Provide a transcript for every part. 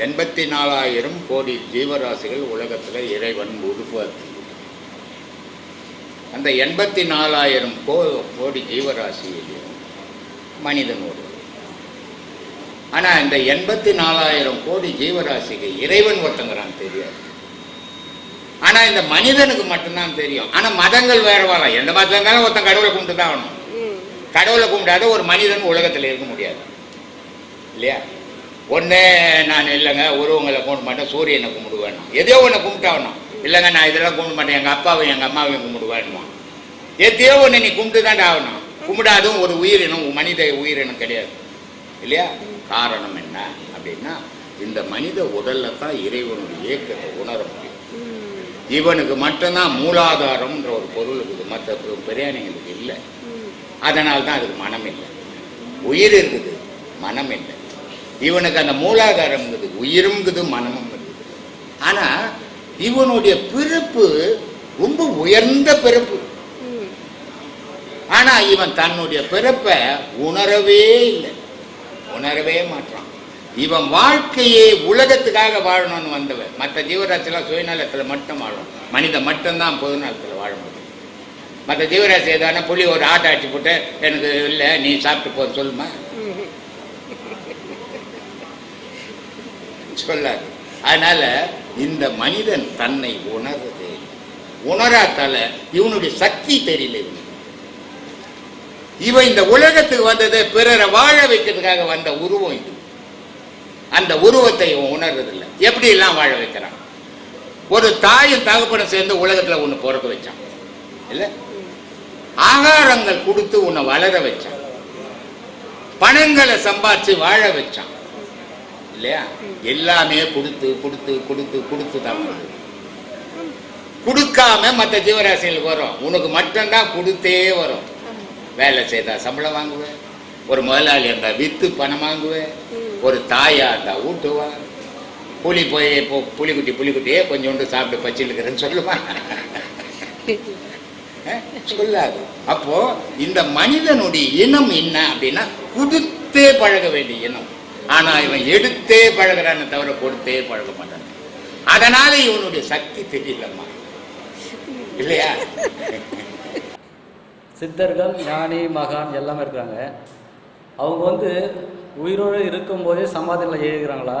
எண்பத்தி நாலாயிரம் கோடி ஜீவராசிகள் உலகத்தில் இறைவன் உருவாக்கி அந்த எண்பத்தி நாலாயிரம் கோ கோடி ஜீவராசியிலும் மனிதன் ஒரு ஆனால் இந்த எண்பத்தி நாலாயிரம் கோடி ஜீவராசிக்கு இறைவன் ஒருத்தங்கிறான் தெரியாது. ஆனால் இந்த மனிதனுக்கு மட்டும்தான் தெரியும். ஆனால் மதங்கள் வேற வரலாம் எந்த மதத்தில் இருந்தாலும் ஒருத்தன் கடவுளை கும்பிட்டு தான் ஆகணும் கடவுளை கும்பிடாத ஒரு மனிதன் உலகத்தில் இருக்க முடியாது. இல்லையா? ஒன்று நான் இல்லைங்க உருவங்களை கும்பிட மாட்டேன் சூரியனை கும்பிடுவேன். எதையோ ஒன்று கும்பிட்டாகணும் இல்லைங்க நான் இதெல்லாம் கும்பிட மாட்டேன் எங்கள் அப்பாவையும் எங்கள் அம்மாவையும் கும்பிடுவேன்மா. எதையோ ஒன்று நீ கும்பிட்டு தான் ஆகணும். கும்பிடாதும் ஒரு உயிரினம் மனித உயிரினம் கிடையாது. இல்லையா? காரணம் என்ன அப்படின்னா இந்த மனித உடல்ல தான் இறைவனுடைய இயக்கத்தை உணர முடியும். இவனுக்கு மட்டும்தான் மூலாதாரம்ன்ற ஒரு பொருள் இருக்குது. மற்ற பிரியாணிகளுக்கு இல்லை. அதனால தான் அதுக்கு மனம் இல்லை. உயிர் இருக்குது மனம் இல்லை. இவனுக்கு அந்த மூலாதாரம் இருக்குது உயிருங்குது மனமும் இருக்குது. ஆனா இவனுடைய பிறப்பு ரொம்ப உயர்ந்த பிறப்பு. ஆனா இவன் தன்னுடைய பிறப்பை உணரவே இல்லை. உணரவே மாட்டான். இவன் வாழ்க்கையே உலகத்துக்காக வாழணும்னு வந்தவன். மற்ற ஜீவராசிலாம் சுயநலத்தில் மட்டும் வாழும். மனிதன் மட்டும்தான் பொது நலத்தில் வாழ முடியும். மற்ற ஜீவராசி ஏதான புள்ளி ஒரு ஆட்டை அடிச்சு போட்டு எனக்கு இல்லை நீ சாப்பிட்டு போ சொல்லுமா? சொல்லாது. அதனால இந்த மனிதன் தன்னை உணர்றது உணராத்தால இவனுடைய சக்தி தெரியல இவன் இந்த உலகத்துக்கு வந்தது பிறரை வாழ வைக்கிறதுக்காக வந்த உருவம் இது. அந்த உருவத்தை இவன் உணர்றதில்லை. எப்படி எல்லாம் வாழ வைக்கிறான்? ஒரு தாயும் தகப்பனும் சேர்ந்து உலகத்துல ஒண்ணு பிறக்க வச்சான். இல்ல? ஆகாரங்கள் கொடுத்து உன்னை வளர வச்சான். பணங்களை சம்பாதிச்சு வாழ வச்சான். இல்லையா? எல்லாமே கொடுத்து கொடுத்து கொடுத்து கொடுத்து தான் கொடுக்காம மற்ற ஜீவராசிகளுக்கு வரும். உனக்கு மட்டும்தான் கொடுத்தே வரும். வேலை செய்தா சம்பளம் வாங்குவேன் ஒரு முதலாளி இருந்தா வித்து பணம் வாங்குவேன் ஒரு தாயா இருந்தா ஊட்டுவா புலி போய் இப்போ புலிக்குட்டி புலிக்குட்டியே கொஞ்சோண்டு சாப்பிட்டு பச்சிருக்கிறேன்னு சொல்லுவான் சொல்லாது. அப்போ இந்த மனிதனுடைய இனம் என்ன அப்படின்னா கொடுத்தே பழக வேண்டிய இனம். ஆனா இவன் எடுத்தே பழகுறான்னு தவிர கொடுத்தே பழக மாட்டான். அதனால இவனுடைய சக்தி தெரியலம்மா. இல்லையா? சித்தர்கள் ஞானி மகான் எல்லாமே இருக்கிறாங்க. அவங்க வந்து உயிரோடு இருக்கும்போதே சமாதி நிலை ஏறுகிறாங்களா?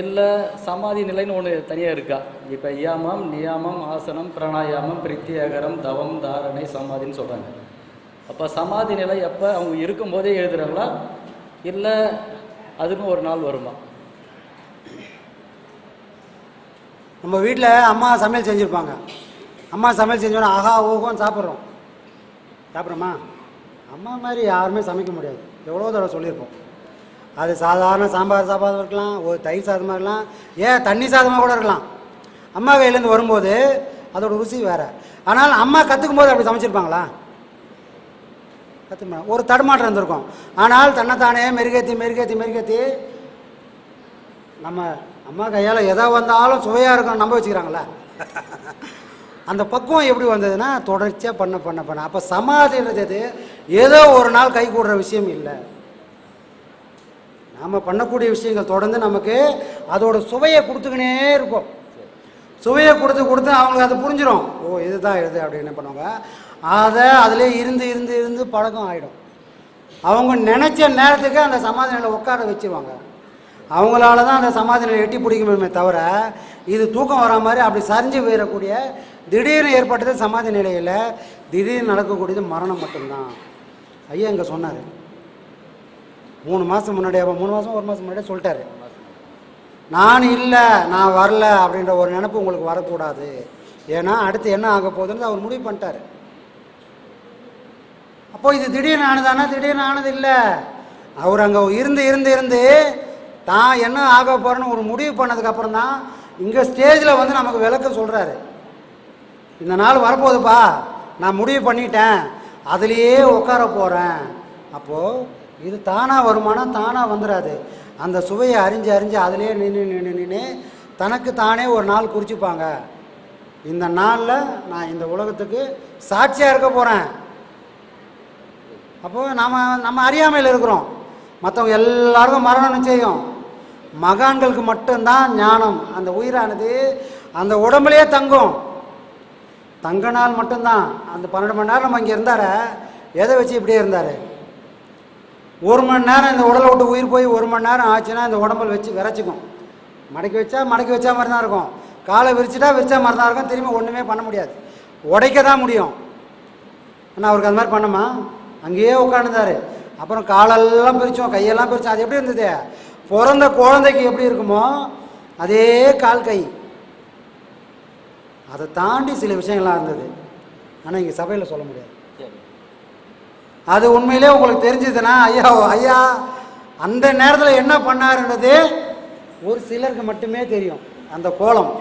இல்லை சமாதி நிலைன்னு ஒன்று தனியாக இருக்கா? இப்போ யாமம் நியாமம் ஆசனம் பிராணாயாமம் பிரித்தியாகரம் தவம் தாரணை சமாதின்னு சொல்கிறாங்க அப்போ சமாதி நிலை எப்போ அவங்க இருக்கும்போதே எழுதுகிறாங்களா இல்லை அதுக்கும் ஒரு நாள் வருமா? நம்ம வீட்டில் அம்மா சமையல் செஞ்சுருப்பாங்க. அம்மா சமையல் செஞ்சோன்னா ஆஹா ஓஹோன்னு சாப்பிட்றோம். சாப்பிட்றோமா? அம்மா மாதிரி யாருமே சமைக்க முடியாது. எவ்வளோ தடவை சொல்லியிருப்போம். அது சாதாரண சாம்பார் சாப்பாடு இருக்கலாம் ஒரு தயிர் சாதமாக இருக்கலாம் ஏன் தண்ணி சாதமாக கூட இருக்கலாம். அம்மா கையிலேருந்து வரும்போது அதோட ருசி வேறு. ஆனால் அம்மா கற்றுக்கும் போது அப்படி சமைச்சிருப்பாங்களா? கற்றுமா ஒரு தடுமாற்றம் இருந்திருக்கும். ஆனால் தன்னைத்தானே மெருகேற்றி மெருகேற்றி மெருகேற்றி நம்ம அம்மா கையால் எதை வந்தாலும் சுவையாக இருக்கும் நம்ப வச்சுக்கிறாங்களே அந்த பக்குவம் எப்படி வந்ததுன்னா தொடர்ச்சியாக பண்ண பண்ண பண்ண. அப்போ சமாதின்றது ஏதோ ஒரு நாள் கை கூடுற விஷயம் இல்லை. நாம் பண்ணக்கூடிய விஷயங்கள் தொடர்ந்து நமக்கு அதோட சுவையை கொடுத்துக்கினே இருக்கும். சுவையை கொடுத்து கொடுத்து அவங்களுக்கு அது புரிஞ்சிடும் ஓ இதுதான் இது அப்படின்னு என்ன பண்ணுவாங்க. அதை அதிலே இருந்து இருந்து இருந்து பழக்கம் ஆகிடும் அவங்க நினச்ச நேரத்துக்கு அந்த சமாதி நிலையில் உட்கார வச்சுருவாங்க. அவங்களால தான் அந்த சமாதி நிலையை எட்டி பிடிக்க முடியுமே தவிர இது தூக்கம் வரா மாதிரி அப்படி சரிஞ்சு போயிடக்கூடிய திடீர்னு ஏற்பட்டது சமாதி நிலையில் திடீர்னு நடக்கக்கூடியது மரணம் மட்டும்தான். ஐயா இங்கே சொன்னார். மூணு மாதம் முன்னாடியே மூணு மாதம் ஒரு மாதம் முன்னாடியே சொல்லிட்டாரு. நான் இல்லை நான் வரல அப்படின்ற ஒரு நினப்பு உங்களுக்கு வரக்கூடாது. ஏன்னா அடுத்து என்ன ஆக போகுதுன்னு அவர் முடிவு பண்ணிட்டார். அப்போ இது திடீர்னு ஆனதானா? திடீர்னு ஆனது இல்லை அவர் அங்கே இருந்து இருந்து இருந்து தான் என்ன ஆக போகிறேன்னு ஒரு முடிவு பண்ணதுக்கப்புறம் தான் இங்கே ஸ்டேஜில் வந்து நமக்கு விளக்கம் சொல்கிறாரு இந்த நாள் வரப்போகுதுப்பா. நான் முடிவு பண்ணிட்டேன். அதுலேயே உட்கார போகிறேன் அப்போது இது தானாக வருமானா? தானாக வந்துடாது அந்த சுவையை அறிஞ்சு அறிஞ்சு அதிலே நின்று நின்று நின்று தனக்கு தானே ஒரு நாள் குறிச்சிப்பாங்க. இந்த நாளில் நான் இந்த உலகத்துக்கு சாட்சியாக இருக்க போகிறேன் அப்போது நாம் நம்ம அறியாமையில் இருக்கிறோம். மற்றவங்க எல்லாருக்கும் மரணம் நிச்சயம். மகான்களுக்கு மட்டும்தான் ஞானம். அந்த உயிரானது அந்த உடம்புலையே தங்கும். தங்க நாள் மட்டும்தான். அந்த பன்னெண்டு மணி நேரம் நம்ம இங்கே இருந்தார எதை வச்சு இப்படியே இருந்தார்? ஒரு மணி நேரம் இந்த உடலை விட்டு உயிர் போய் ஒரு மணி நேரம் ஆச்சுன்னா இந்த உடம்புல வச்சு விரைச்சிக்கும். மடக்கி வச்சா மடக்கி வச்சா மாதிரி தான் இருக்கும். காலை விரிச்சிட்டா விரிச்சா மாதிரி தான் இருக்கும். திரும்பி ஒன்றுமே பண்ண முடியாது. உடைக்க தான் முடியும். ஆனால் அவருக்கு அந்த மாதிரி பண்ணுமா அங்கேயே உட்காந்துருந்தாரு அப்புறம் காலெல்லாம் பிரித்தோம் கையெல்லாம் பிரித்தோம் அது எப்படி இருந்தது? பிறந்த குழந்தைக்கு எப்படி இருக்குமோ அதே கால் கை. அதை தாண்டி சில விஷயங்கள்லாம் இருந்தது. ஆனால் இங்கே சபையில் சொல்ல முடியாது. அது உண்மையிலே உங்களுக்கு தெரிஞ்சதுன்னா ஐயா ஐயா அந்த நேரத்தில் என்ன பண்ணாருன்றது ஒரு சிலருக்கு மட்டுமே தெரியும். அந்த கோலம்.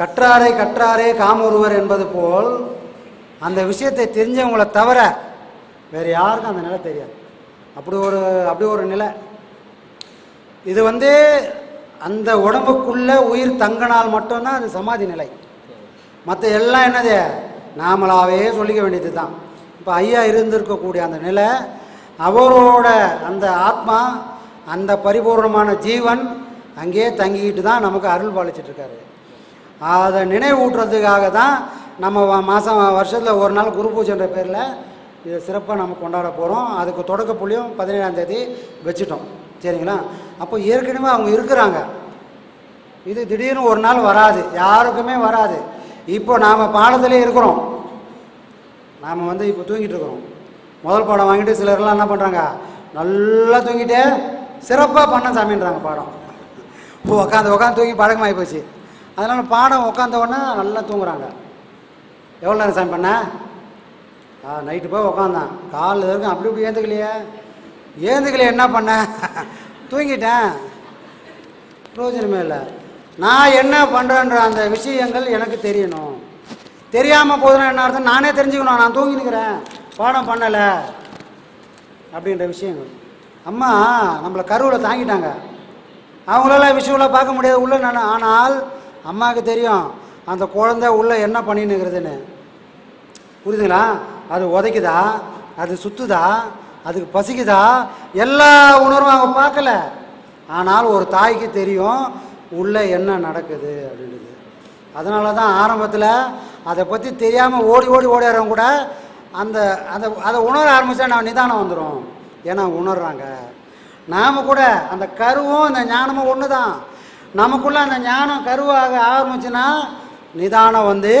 கற்றாரை கற்றாரே காமொருவர் என்பது போல் அந்த விஷயத்தை தெரிஞ்சவங்கள தவிர வேறு யாருக்கும் அந்த நிலை தெரியாது. அப்படி ஒரு அப்படி ஒரு நிலை. இது வந்து அந்த உடம்புக்குள்ளே உயிர் தங்கினால் மட்டும்தான் அது சமாதி நிலை. மற்ற எல்லாம் என்னது? நாமளாவே சொல்லிக்க வேண்டியது தான் இப்போ ஐயா இருந்திருக்கக்கூடிய அந்த நிலை அவரோட அந்த ஆத்மா அந்த பரிபூர்ணமான ஜீவன் அங்கேயே தங்கிக்கிட்டு தான் நமக்கு அருள் பாலிச்சிட்ருக்காரு அதை நினைவூட்டுறதுக்காக தான் நம்ம மாதம் வருஷத்தில் ஒரு நாள் குரு பூஜைன்ற பேரில் இதை சிறப்பாக நம்ம கொண்டாட போகிறோம் அதுக்கு தொடக்க புள்ளியும் பதினேழாம் தேதி வச்சுட்டோம். சரிங்களா? அப்போ ஏற்கனவே அவங்க இருக்கிறாங்க. இது திடீர்னு ஒரு நாள் வராது. யாருக்குமே வராது. இப்போ நாம் பாடத்திலே இருக்கிறோம். நாம் வந்து இப்போ தூங்கிட்டு இருக்கிறோம். முதல் பாடம் வாங்கிட்டு சிலர்லாம் என்ன பண்ணுறாங்க நல்லா தூங்கிட்டே சிறப்பாக பண்ண சாமின்றாங்க பாடம். இப்போ உட்காந்து உட்காந்து தூங்கி பழக்கமாகி போச்சு. அதனால் பாடம் உட்காந்த உடனே நல்லா தூங்குறாங்க. எவ்வளோ நேரம் சாமி பண்ண? ஆ நைட்டு போய் உக்காந்தான். காலில் இருக்கும் அப்படி இப்படி ஏந்துக்கலையே. ஏந்துக்கலையே என்ன பண்ண? தூங்கிட்டேன். பிரயோஜனமே இல்லை. நான் என்ன பண்ணுறேன்ற அந்த விஷயங்கள் எனக்கு தெரியணும். தெரியாமல் போதுன்னா என்ன அர்த்தம்? நானே தெரிஞ்சுக்கணும். நான் தூங்கி நிற்கிறேன் பாடம் பண்ணலை. அப்படின்ற விஷயங்கள். அம்மா நம்மளை கருவில் தாங்கிட்டாங்க. அவங்களால விஷுவலாக பார்க்க முடியாது. உள்ள நான் ஆனால் அம்மாவுக்கு தெரியும். அந்த குழந்தை உள்ளே என்ன பண்ணின்னுங்கிறதுன்னு புரியுதுங்களா? அது உதைக்குதா? அது சுத்துதா? அதுக்கு பசிக்குதா? எல்லா உணர்வும் அவங்க பார்க்கல. ஆனால் ஒரு தாய்க்கு தெரியும் உள்ளே என்ன நடக்குது? அப்படின்றது அதனால தான் ஆரம்பத்தில் அதை பற்றி தெரியாமல் ஓடி ஓடி ஓடிறவங்க கூட அந்த அந்த அதை உணர ஆரம்பித்தா நான் நிதானம் வந்துடும் ஏன்னா உணர்றாங்க. நாம் கூட அந்த கருவும் அந்த ஞானமும் ஒன்று தான் நமக்குள்ளே அந்த ஞானம் கருவாக ஆரம்பிச்சுன்னா நிதானம் வந்து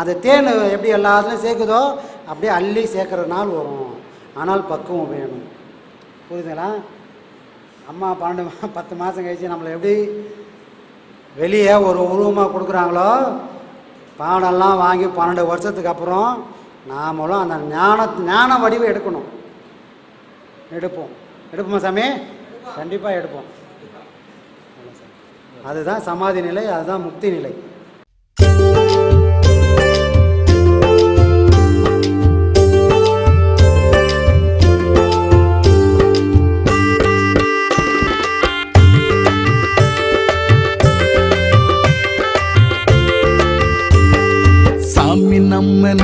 அது தேன் எப்படி எல்லாத்துலையும் சேர்க்குதோ அப்படியே அள்ளி சேர்க்குற நாள் வரும். ஆனால் பக்குவம் வேணும். புரியுதுங்களா? அம்மா பன்னெண்டு பத்து மாதம் கழிச்சு நம்மளை எப்படி வெளியே ஒரு உருவமாக கொடுக்குறாங்களோ பானெல்லாம் வாங்கி பன்னெண்டு வருஷத்துக்கு அப்புறம் நாமளும் அந்த ஞான ஞான வடிவை எடுக்கணும். எடுப்போம். எடுப்போமா சாமி? கண்டிப்பாக எடுப்போம். அதுதான் சமாதி நிலை அதுதான் முக்தி நிலை.